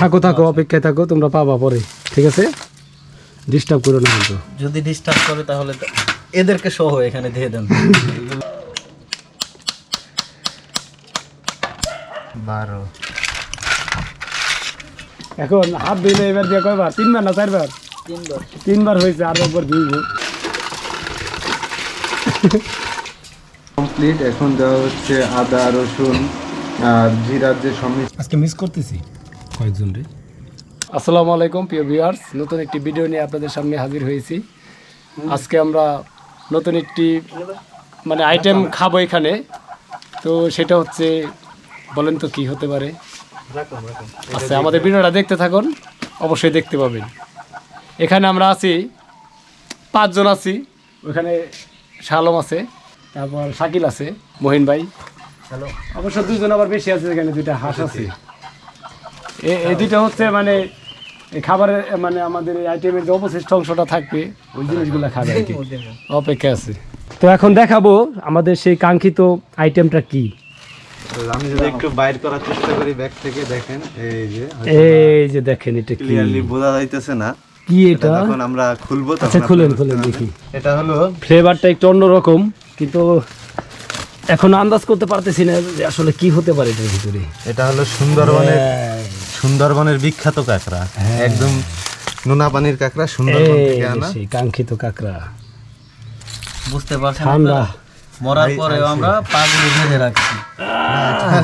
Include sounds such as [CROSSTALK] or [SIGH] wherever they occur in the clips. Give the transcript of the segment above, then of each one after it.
থাকো থাকো অপেক্ষায় থাকো তোমরা পাবা পরে ঠিক আছে? ডিস্টার্ব করো না কিন্তু। যদি ডিস্টার্ব করে তাহলে এদেরকে সহ এখানে দিয়ে দেন। বারো। এখন হাত দিলে এবার দিয়ে কয়বার? তিনবার না চারবার? তিনবার। তিনবার হয়েছে আর একবার ধুইব। কমপ্লিট এখন দেওয়া হচ্ছে আদা রসুন আর জিরার যে সমিশ্রণ আজকে মিস করতেছি। কয়েকজন রে। আসসালামু আলাইকুম প্রিয় ভিউয়ার্স। নতুন একটি ভিডিও নিয়ে আপনাদের সামনে হাজির হয়েছি। আজকে আমরা নতুন একটি মানে আইটেম খাব এখানে। তো সেটা হচ্ছে বলেন তো কি হতে পারে? আচ্ছা আমাদের ভিডিওটা দেখতে থাকুন অবশ্যই দেখতে পাবেন। এখানে আমরা আছি পাঁচজন আছি। ওখানে শালম আছে তারপর শাকিল আছে মহিন ভাই। হ্যালো। অবশ্য দুজন আবার বেশি আছে এখানে দুইটা হাঁস আছে। এই দুইটা হচ্ছে মানে এই খাবারের মানে আমাদের এই আইটেমের যে অবশিষ্ট অংশটা থাকবে ওই জিনিসগুলো খাবে আর কি। অপেক্ষা আছে। তো এখন দেখাবো আমাদের সেই কাঙ্ক্ষিত আইটেমটা কি। আমি যদি একটু বাইর করার চেষ্টা করি ব্যাগ থেকে দেখেন এই যে এই যে দেখেন এটা ক্লিয়ারলি বোঝা যাইতেছে না। কি এটা যখন আমরা খুলবো তখন আচ্ছা খুলেন খুলেন দেখি। এটা হলো ফ্লেভারটা একটু অন্যরকম কিন্তু এখন আন্দাজ করতে পারতেছি না যে আসলে কি হতে পারে এটার ভিতরে। এটা হলো সুন্দরবনের হ্যাঁ। সুন্দরবনের বিখ্যাত কাঁকড়া। একদম নোনা পানির কাঁকড়া সুন্দরবন থেকে আনা। সেই কাঙ্ক্ষিত কাঁকড়া। বুঝতে পারছেন ঠান্ডা। মরার পরেও আমরা পাগুলো বেঁধে রাখছি।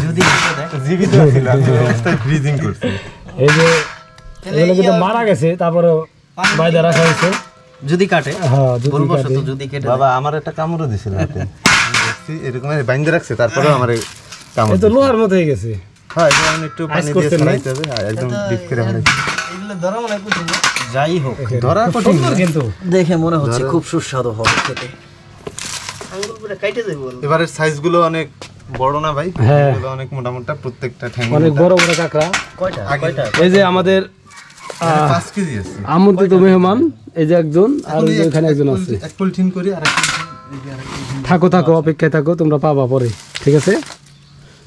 যদি এসে জীবিত ছিল ফ্রিজিং করছি। এই যে এগুলো কিন্তু মারা গেছে তারপরে বাইরে রাখা হয়েছে। যদি কাটে হ্যাঁ যদি বলব কাটে। যদি কেটে বাবা আমার একটা কামড়ও দিছিল হাতে। দেখছি এরকম বাইন্দে রাখছে তারপরেও আমার কামড় তো লোহার মতো হয়ে গেছে। হয় যেমন একটু পানি দিয়ে ফেলাইতে হবে আর একদম ডিপ করে ফেলাইতে এগুলো ধরা মনে কঠিন যাই হোক ধরা কঠিন কিন্তু। দেখে মনে হচ্ছে খুব সুস্বাদু হবে খেতে। আঙুলগুলো কাইটে যাবে বল। এবারের সাইজগুলো অনেক বড় না ভাই? হ্যাঁ। এগুলো অনেক মোটা মোটা প্রত্যেকটা ঠ্যাং অনেক বড় বড় কাঁকড়া। কয়টা? কয়টা? এই যে আমাদের এখানে পাঁচ কেজি আছে। আমন্ত্রিত মেহমান এই যে একজন আর এখানে একজন আছে। এক পলিথিন করি আর। থাকো থাকো অপেক্ষায় থাকো তোমরা পাবা পরে ঠিক আছে?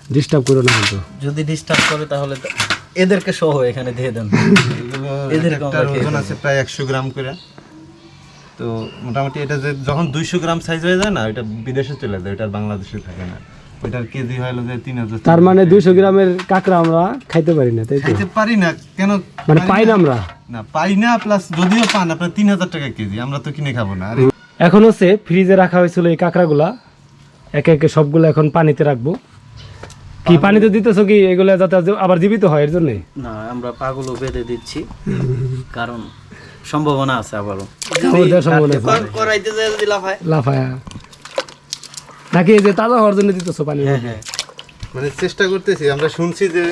ডিস্টার্ব করো না কিন্তু। যদি ডিস্টার্ব করে তাহলে এদেরকে সহ এখানে দিয়ে দেন। [LAUGHS] এদের ওজন আছে প্রায় একশো গ্রাম করে। তো মোটামুটি এটা যে যখন দুইশো গ্রাম সাইজ হয়ে যায় না ওইটা বিদেশে চলে যায় আর বাংলাদেশে থাকে না। ওইটার কেজি হলো যে তিন হাজার তার মানে দুইশো গ্রামের কাঁকড়া আমরা খাইতে পারি না তাই তো? খাইতে পারি না কেন মানে পাই না আমরা? না পাই না প্লাস যদিও পান আপনার তিন হাজার টাকা কেজি আমরা তো কিনে খাব না। আরে এখন হচ্ছে ফ্রিজে রাখা হয়েছিল এই কাঁকড়াগুলা। একে একে সবগুলো এখন পানিতে রাখব। কি পানিতে দিতেছো কি? এগুলো যাতে আবার জীবিত হয় এর জন্যে? না আমরা পাগুলো বেঁধে দিচ্ছি। কারণ সম্ভাবনা আছে আবারও। করাইতে যায় যদি লাফায়। লাফায়া। নাকি এই যে তাজা হওয়ার জন্য দিতেছো পানি? হ্যাঁ হ্যাঁ। মানে চেষ্টা করতেছি আমরা শুনছি যে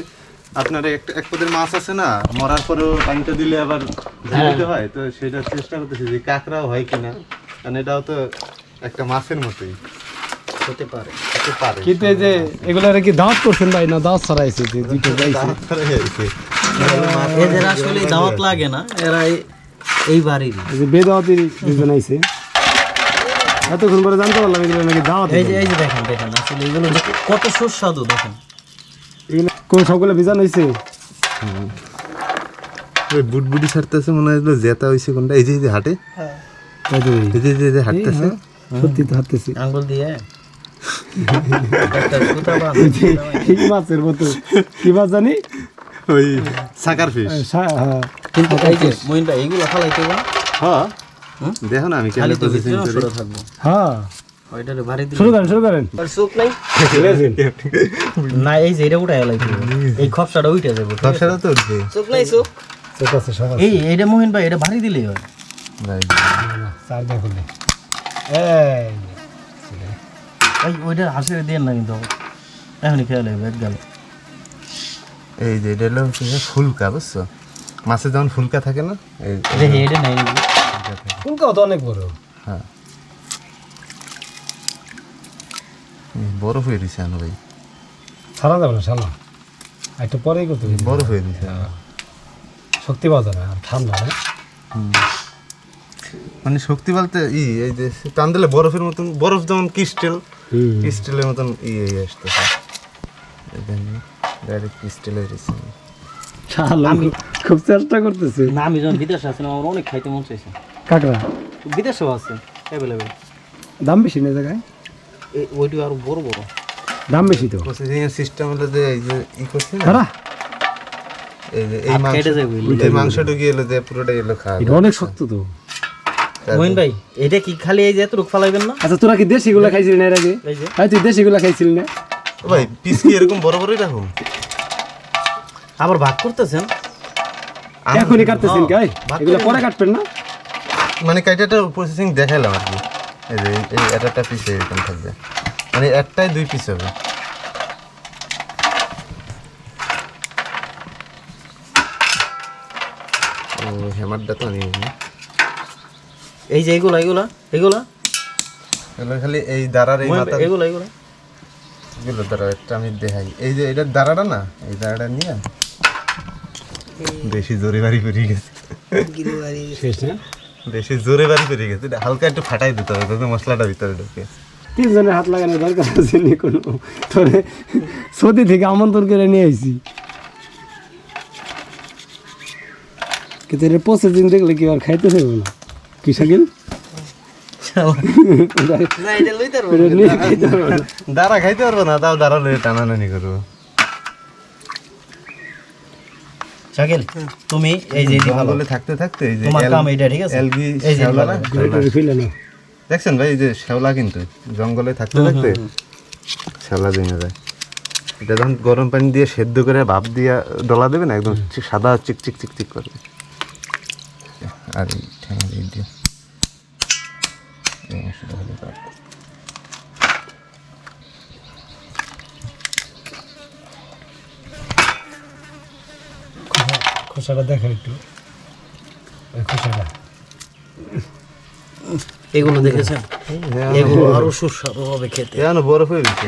আপনার এক- এক পদের মাছ আছে না মরার পরেও পানিটা দিলে আবার জীবিত হয়। তো সেটা চেষ্টা করতেছি যে কাঁকড়াও হয় কিনা কারণ এটাও তো একটা মাছের মতোই। হতে পারে। হতে পারে। কিন্তু যে এগুলো কি দাওয়াত করছেন ভাই? না দাওয়াত ছড়াইছে যে যাইছে। গেছে। এদের আসলে দাওয়াত লাগে না এরা এই- বাড়ির এই যে বেদাওয়াতি দুজন আইছে। এতক্ষণ পরে জানতে পারলাম এগুলো নাকি দাওয়াত এই যে এই যে দেখেন দেখেন আসলে এগুলো কত সুস্বাদু দেখেন। এগুলো কোন হইছে? ওই বুটবুটি ছাড়তেছে মনে হয় জেতা হয়েছে কোনটা। এই যে হাটে। তাই তো এই। এই যে- এই যে এই যে হাঁটতেছে। সত্যি তো হাঁটতেছি। আঙ্গুল দিয়ে? এই মাছের মতো। কি মাছ জানি? ওই সাকার ফিশ হ্যাঁ। কিন্তু এই যে মইন ভাই এইগুলো ফালাইতে হবে হ্যাঁ। দেখো না আমি খালি তো থাকব। হ্যাঁ। ভারী দিলে শুরু করেন শুরু করেন। আর নাই? না এই যে এটা উঠাই লাইতে এই খপসাটা উঠে যাবে তো উঠবে। নাই আছে এই এইটা মোহিন ভাই এটা ভারী দিলেই হয়। চার এই ওই ওইটা হাসি দিয়ে না কিন্তু। এখনই খেয়াল হবে গেল। এই যে এটা হলো ফুলকা বুঝছ? মাছে যেমন ফুলকা থাকে না এই দেখি এটা নাই। ফুলকাও তো অনেক বড়। হ্যাঁ। বরফ হয়ে দিছে আনো ভাই। সারা যাবে না সালা একটু পরেই করতে বরফ হয়ে দিছে। শক্তি পাওয়া যাবে আর ঠান্ডা না মানে শক্তি বলতে ই এই যে টান দিলে বরফের মতন বরফ যেমন ক্রিস্টেল ক্রিস্টেলের মতন ই এই আসতেছে। ডাইরেক্ট ক্রিস্টেল হয়ে গেছে খুব চেষ্টা করতেছে। না আমি যখন বিদেশে আছিলাম আমার অনেক খাইতে মন চাইছে। কাকড়া? বিদেশেও আছে অ্যাভেলেবেল দাম বেশি না জায়গায়? ওইটি আরও বড় বড়। দাম বেশি তো। প্রসেসিং এর সিস্টেম হলো যে এই যে ই করছে না? এই যে এই মাংস এই মাংসটা কি এলো যে পুরোটা এলো খাওয়া এটা অনেক শক্ত তো। মোহিন ভাই এটা কি খালি এই যে এতটুকু ফালাইবেন না? আচ্ছা তোরা কি দেশি গুলা খাইছিলি না এর আগে? এই হ্যাঁ তুই দেশি গুলা খাইছিলি না? ভাই পিস কি এরকম বড় বড়ই রাখুন আবার ভাগ করতেছেন? এখনই কাটতেছেন এই? এগুলো পরে কাটবেন না? মানে কাইটাটা প্রসেসিং দেখাইলাম আর কি। এই যে এই একটা পিস এরকম থাকবে। মানে একটাই দুই পিস হবে। হ্যামারটা তো আনি নি। এই যে এগুলা এগুলা এগুলা। এগুলো খালি এই দাঁড়ার এই মাথা। এগুলা এগুলা। গুলো দাঁড়া একটা আমি দেখাই। এই যে এটার দাঁড়াটা না এই দাঁড়াটা নিয়ে বেশি জোরে বাড়ি করে গেছে। শেষ না? বেশি জোরে বাড়ি করে গেছে। এটা হালকা একটু ফাটাই দিতে হবে যাতে মশলাটা ভিতরে ঢোকে। তিনজনের হাত লাগানোর দরকার আছে নি কোনো। তোরে সৌদি থেকে আমন্ত্রণ করে নিয়ে আইছি। কিন্তু এটা প্রসেসিং দেখলে কি আর খাইতে দেবো না। কি খাইতে পারব না। দাঁড়া খাইতে পারব না তাও দাঁড়া লয়ে টানাটানি করব। শাকিল তুমি এই যে জঙ্গলে থাকতে থাকতে এই যে তোমার কাম এটা ঠিক আছে? এলগি শ্যাওলা না? দেখছেন ভাই এই যে শ্যাওলা কিন্তু জঙ্গলে থাকতে থাকতে শ্যাওলা জমে যায়। এটা যখন গরম পানি দিয়ে সেদ্ধ করে ভাপ দিয়ে ডলা দেবেন একদম সাদা চিক চিক চিক চিক করবে আর এই ঠ্যাঙের দিয়ে এই অংশটা হলো তার। খোসাটা দেখা একটু। ওই খোসাটা। এগুলো দেখেছেন? এগুলো আরও সুস্বাদু হবে খেতে। এখনও বরফ হয়ে। গেছে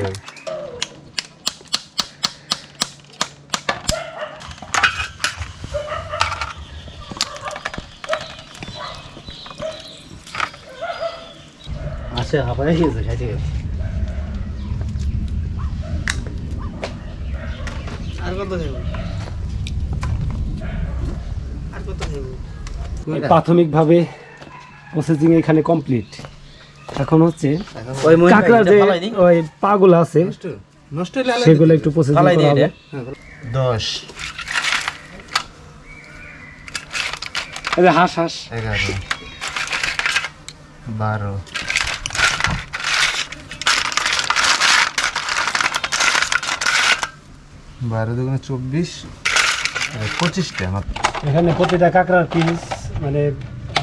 আসে হাঁপায় গেছে খাইতে খাইতে আর কত খাইব আর কত খাইব প্রাথমিকভাবে প্রসেসিং এখানে কমপ্লিট এখন হচ্ছে ওই কাঁকড়া যে ওই পাগুলো আছে নষ্ট? হলে সেগুলো একটু প্রসেসিং করা হবে। এই হাঁস হাঁস। এগারো। বারো। বারো দুগুণে চব্বিশ পঁচিশটা আমার এখানে প্রতিটা কাঁকড়ার পিস মানে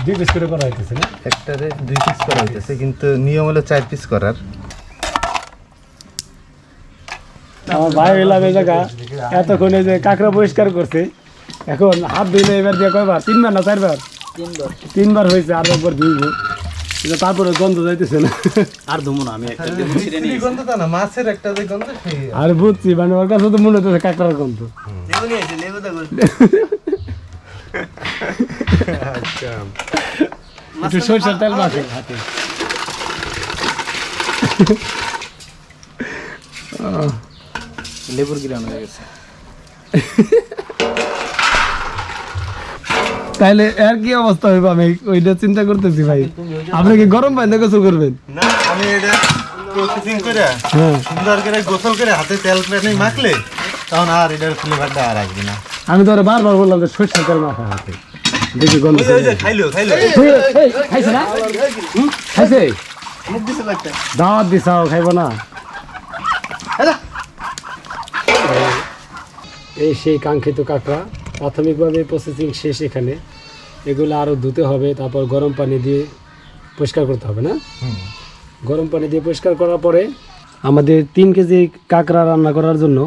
দুই পিস করে করা হইতেছে না? একটারে দুই পিস করা হইতেছে কিন্তু নিয়ম হলো চার পিস করার। আমার ভাই এলাম এই জায়গা এতক্ষণে যে কাঁকড়া পরিষ্কার করছে এখন হাত ধুইলে এবার দিয়ে কয়বার? তিনবার না চারবার? তিনবার। তিনবার হয়েছে আর একবার ধুইব। তারপরে গন্ধ যাইতেছে না। আর ধুমো না আমি একটা দেবো ছিঁড়ে নিয়ে গন্ধ না মাছের একটা যে গন্ধ সেই আর। বুঝছি মানে ওর কাছে তো মনে হচ্ছে কাঁকড়ার গন্ধ। লেবু নিয়ে এসে লেবু দেখো আচ্ছা। একটু সরষের তেল মাখে। হাতে লেবুর গিরান হয়ে গেছে। তাইলে এর কি অবস্থা হইব? আমি ওইটা চিন্তা করতেছি ভাই। আপনি কি গরম পানি দিয়ে গোসল করবেন? না আমি এটা প্রসেসিং করে হ্যাঁ। সুন্দর করে গোসল করে হাতে তেল পেনে মাখলে তখন আর এটার ফ্লেভারটা আর আসবে না। আমি তো ওরে বারবার বললাম যে সরষের তেল মাখা হাতে। দেখি গন্ধ ওই যে- ওই খাইলো খাইলো। খাইছে না? খাইছে? দাওয়াত দিছাও খাইব না। এই সেই কাঙ্ক্ষিত কাঁকড়া। প্রাথমিকভাবে প্রসেসিং শেষ এখানে। এগুলো আরও ধুতে হবে তারপর গরম পানি দিয়ে পরিষ্কার করতে হবে না? গরম পানি দিয়ে পরিষ্কার করার পরে আমাদের তিন কেজি কাঁকড়া রান্না করার জন্য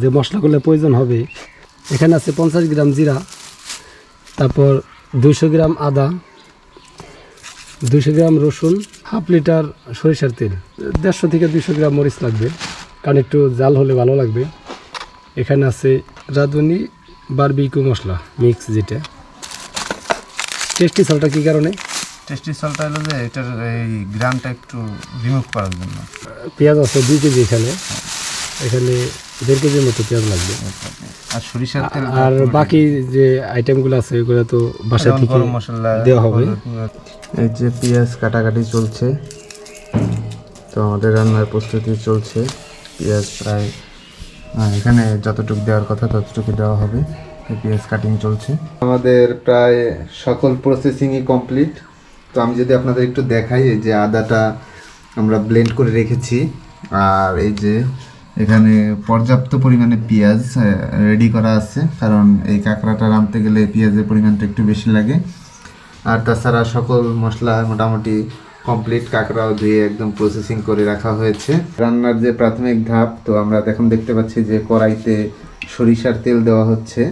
যে মশলাগুলো প্রয়োজন হবে এখানে আছে পঞ্চাশ গ্রাম জিরা তারপর দুইশো গ্রাম আদা দুইশো গ্রাম রসুন হাফ লিটার সরিষার তেল দেড়শো থেকে দুশো গ্রাম মরিচ লাগবে কারণ একটু জাল হলে ভালো লাগবে। এখানে আছে রাঁধুনি বারবিকিউ মশলা মিক্স যেটা। টেস্টি সলটা কী কারণে? টেস্টি সলটা হলো যে এটার এই গ্রামটা একটু রিমুভ করার জন্য। পেঁয়াজ আছে দুই কেজি এখানে। এখানে দেড় কেজির মতো পেঁয়াজ লাগবে। আর সরিষার তেল আর বাকি যে আইটেমগুলো আছে ওইগুলো তো বাসা থেকে গরম মশলা দেওয়া হবে। এই যে পেঁয়াজ কাটাকাটি চলছে তো আমাদের রান্নার প্রস্তুতি চলছে। পেঁয়াজ প্রায় এখানে যতটুকু দেওয়ার কথা ততটুকু দেওয়া হবে। পেঁয়াজ কাটিং চলছে। আমাদের প্রায় সকল প্রসেসিংই কমপ্লিট তো আমি যদি আপনাদের একটু দেখাই, এই যে আদাটা আমরা ব্লেন্ড করে রেখেছি। আর এই যে এখানে পর্যাপ্ত পরিমাণে পেঁয়াজ রেডি করা আছে। কারণ এই কাঁকড়াটা রাঁধতে গেলে পেঁয়াজের পরিমাণটা একটু বেশি লাগে। আর তাছাড়া সকল মশলা মোটামুটি কমপ্লিট কাঁকড়াও ধুয়ে একদম প্রসেসিং করে রাখা হয়েছে। রান্নার যে প্রাথমিক ধাপ, তো আমরা এখন দেখতে পাচ্ছি যে কড়াইতে সরিষার তেল দেওয়া হচ্ছে।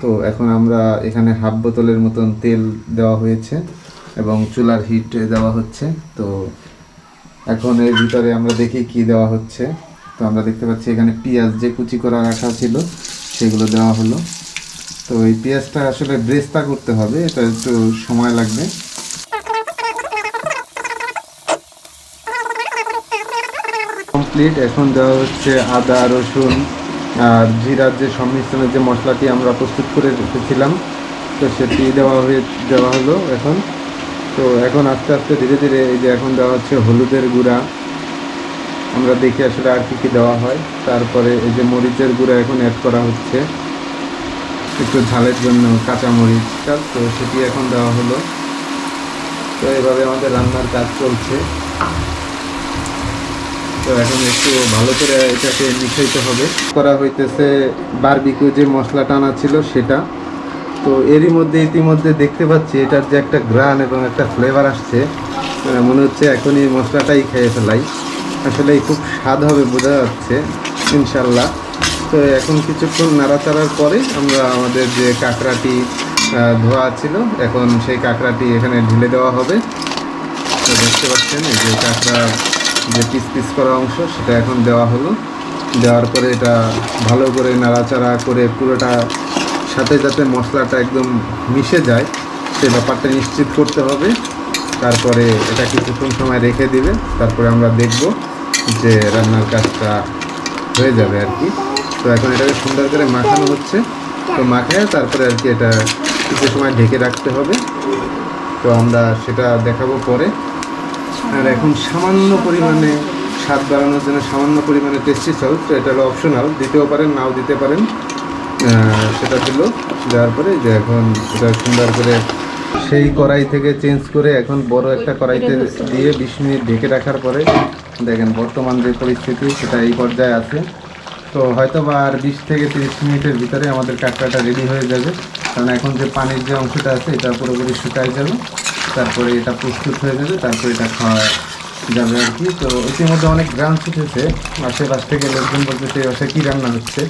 তো এখন আমরা এখানে হাফ বোতলের মতন তেল দেওয়া হয়েছে এবং চুলার হিট দেওয়া হচ্ছে। তো এখন এর ভিতরে আমরা দেখি কি দেওয়া হচ্ছে। তো আমরা দেখতে পাচ্ছি এখানে পেঁয়াজ যে কুচি করা রাখা ছিল, সেগুলো দেওয়া হলো। তো এই পেঁয়াজটা আসলে ব্রেস্তা করতে হবে, এটা একটু সময় লাগবে। কমপ্লিট এখন দেওয়া হচ্ছে আদা, রসুন আর জিরার যে সংমিশ্রণের যে মশলাটি আমরা প্রস্তুত করে রেখেছিলাম, তো সেটি দেওয়া হয়ে, দেওয়া হলো এখন। তো এখন আস্তে আস্তে ধীরে ধীরে এই যে এখন দেওয়া হচ্ছে হলুদের গুঁড়া। আমরা দেখি আসলে আর কী কী দেওয়া হয়। তারপরে এই যে মরিচের গুঁড়া এখন অ্যাড করা হচ্ছে। একটু ঝালের জন্য কাঁচা মরিচটা তো সেটি এখন দেওয়া হলো। তো এভাবে আমাদের রান্নার কাজ চলছে। তো এখন একটু ভালো করে এটাকে মিশাইতে হবে। করা হইতেছে বারবিকিউ যে মশলা টানা ছিল সেটা। তো এরই মধ্যে ইতিমধ্যে দেখতে পাচ্ছি এটার যে একটা গ্রান এবং একটা ফ্লেভার আসছে। মনে হচ্ছে এখনই মশলাটাই খেয়ে ফেলাই। আসলে খুব স্বাদ হবে বোঝা যাচ্ছে ইনশাল্লাহ তো এখন কিছুক্ষণ নাড়াচাড়ার পরে আমরা আমাদের যে কাঁকড়াটি ধোয়া ছিল, এখন সেই কাঁকড়াটি এখানে ঢেলে দেওয়া হবে। তো দেখতে পাচ্ছেন এই যে কাঁকড়া যে পিস পিস করা অংশ, সেটা এখন দেওয়া হলো। দেওয়ার পরে এটা ভালো করে নাড়াচাড়া করে পুরোটা সাথে যাতে মশলাটা একদম মিশে যায়, সে ব্যাপারটা নিশ্চিত করতে হবে। তারপরে এটা কিছুক্ষণ সময় রেখে দিবে। তারপরে আমরা দেখব যে রান্নার কাজটা হয়ে যাবে আর কি। তো এখন এটাকে সুন্দর করে মাখানো হচ্ছে। তো মাখায় তারপরে আর কি এটা কিছু সময় ঢেকে রাখতে হবে। তো আমরা সেটা দেখাবো পরে। আর এখন সামান্য পরিমাণে স্বাদ বাড়ানোর জন্য সামান্য পরিমাণে টেস্টি সল্ট এটা হলো অপশনাল দিতেও পারেন, নাও দিতে পারেন। সেটা দিল দেওয়ার পরে যে এখন এটা সুন্দর করে সেই কড়াই থেকে চেঞ্জ করে এখন বড় একটা কড়াইতে দিয়ে বিশ মিনিট ঢেকে রাখার পরে দেখেন বর্তমান যে পরিস্থিতি, সেটা এই পর্যায়ে আছে। তো হয়তো বা আর বিশ থেকে তিরিশ মিনিটের ভিতরে আমাদের কাঁকড়াটা রেডি হয়ে যাবে। কারণ এখন যে পানির যে অংশটা আছে, এটা পুরোপুরি শুকায় যাবে। তারপরে এটা প্রস্তুত হয়ে যাবে তারপরে এটা খাওয়া যাবে আর কি। তো ইতিমধ্যে অনেক গ্রাম ছুটেছে আশেপাশ থেকে লোকজন বলতেছে বাসায় কি রান্না হচ্ছে?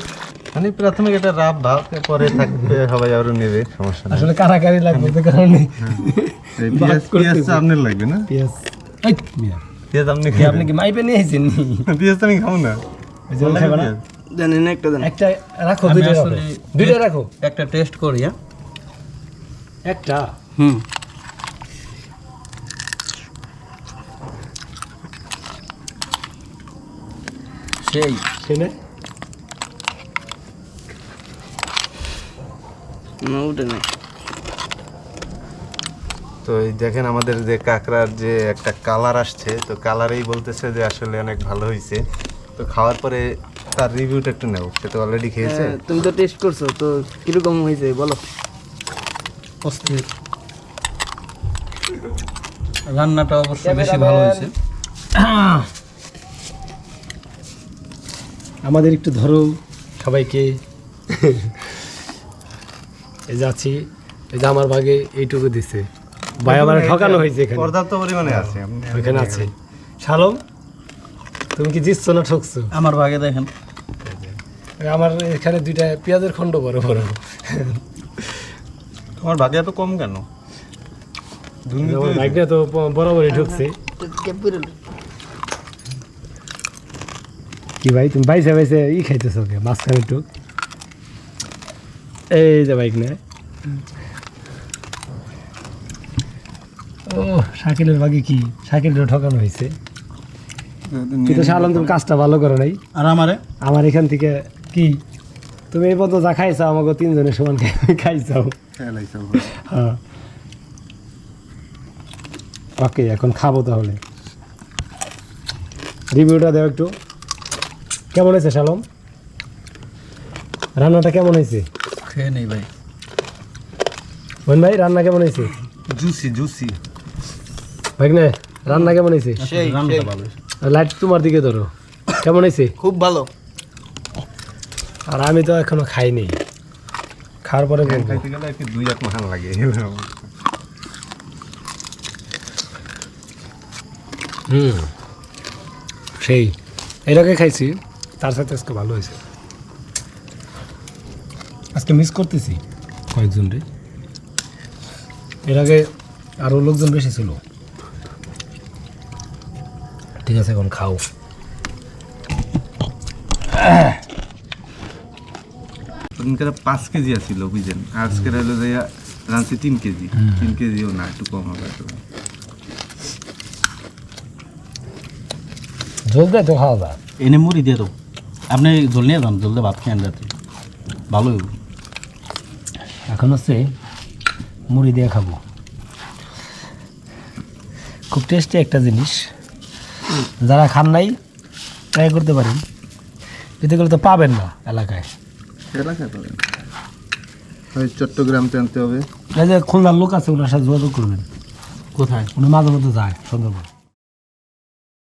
মানে প্রাথমিক এটা রাব ভাব পরে থাকবে সবাই আরও নেবে সমস্যা আসলে কারাকারি লাগবে তো কারণে এই পেঁয়াজ পেঁয়াজটা আপনার লাগবে না? পেঁয়াজ। পেঁয়াজ আপনি কি আপনি কি মাইপে নিয়ে এসেছেন পেঁয়াজ তো আমি খাব না। খাবে না? একটা দেন। একটা রাখো দুইটা রাখো। দুইটা রাখো। একটা টেস্ট করি হ্যাঁ? একটা? হুম। সেই। না তো এই দেখেন আমাদের যে কাঁকড়ার যে একটা কালার আসছে তো কালারেই বলতেছে যে আসলে অনেক ভালো হয়েছে তো খাওয়ার পরে তার রিভিউটা একটু নেও সে তো অলরেডি খেয়েছে। হ্যাঁ, তুমি তো টেস্ট করছ তো কীরকম হয়েছে বলো। অস্থির। রান্নাটা অবশ্য বেশি ভালো হয়েছে আমাদের একটু ধরো সবাইকে। এই যাচ্ছি এই যে আমার ভাগে এইটুকু দিছে। ভাই আমার ঠকানো হয়েছে এখানে। পর্যাপ্ত পরিমাণে আছে। ওইখানে আছে। শালম তুমি কি জিতছ না ঠকছো? আমার ভাগে দেখেন। আমার এখানে দুইটা পেঁয়াজের খণ্ড বড় বড়। তোমার ভাগে এত কম কেন? আমার তো বরাবরই ঢুকছে কি ভাই তুমি বাইসে বাইসে ই খাইতেছো কে? মাঝখানে টুক এই যে বাইক নে। ও শাকিলের বাকি কি? শাকিলের ঠকানো হয়েছে কিন্তু শালম তুমি কাজটা ভালো করো নাই। আর আমারে? আমার এখান থেকে কি? তুমি এই পর্যন্ত যা খাইছাও আমাকে তিনজনের সমান খাই- খাইছাও। হ্যাঁ। ওকে এখন খাব তাহলে। রিভিউটা দাও একটু। কেমন হয়েছে শালম? রান্নাটা কেমন হয়েছে? খেয়ে নেই ভাই। বোন ভাই রান্না কেমন হয়েছে? Juicy juicy. ভাই না রান্না কেমন হয়েছে? হয়েছে। লাইট তোমার দিকে ধরো। কেমন হয়েছে? খুব ভালো। আর আমি তো এখনও খাইনি। খাওয়ার পরে বলব খাইতে গেলে কি দুই এক মাহান লাগে হুম সেই। এটাকে খাইছি। তার সাথে আজকে ভালো হয়েছে। আজকে মিস করতেছি কয়েকজন রে। এর আগে আরও লোকজন বেশি ছিল। ঠিক আছে এখন খাও। ওদিনকার পাঁচ কেজি আছিল বুঝছেন? আজকে হলো যে রাঁচি তিন কেজি। তিন কেজিও না একটু কম হবে একটু। জল দেয় তো খাওয়া যায়। এনে মুড়ি দিয়ে দাও। আপনি জল নিয়ে যান জল দিয়ে ভাত খেয়ে যাতে ভালো হইব এখন হচ্ছে মুড়ি দিয়ে খাব। খুব টেস্টি একটা জিনিস। যারা খান নাই ট্রাই করতে পারেন। এতে করে তো পাবেন না এলাকায়। এলাকায় পাবেন। ওই চট্টগ্রাম আনতে হবে। এই যে খুলনার লোক আছে ওনার সাথে যোগাযোগ করবেন। কোথায়? উনি মাঝে মধ্যে যায় সুন্দরবন।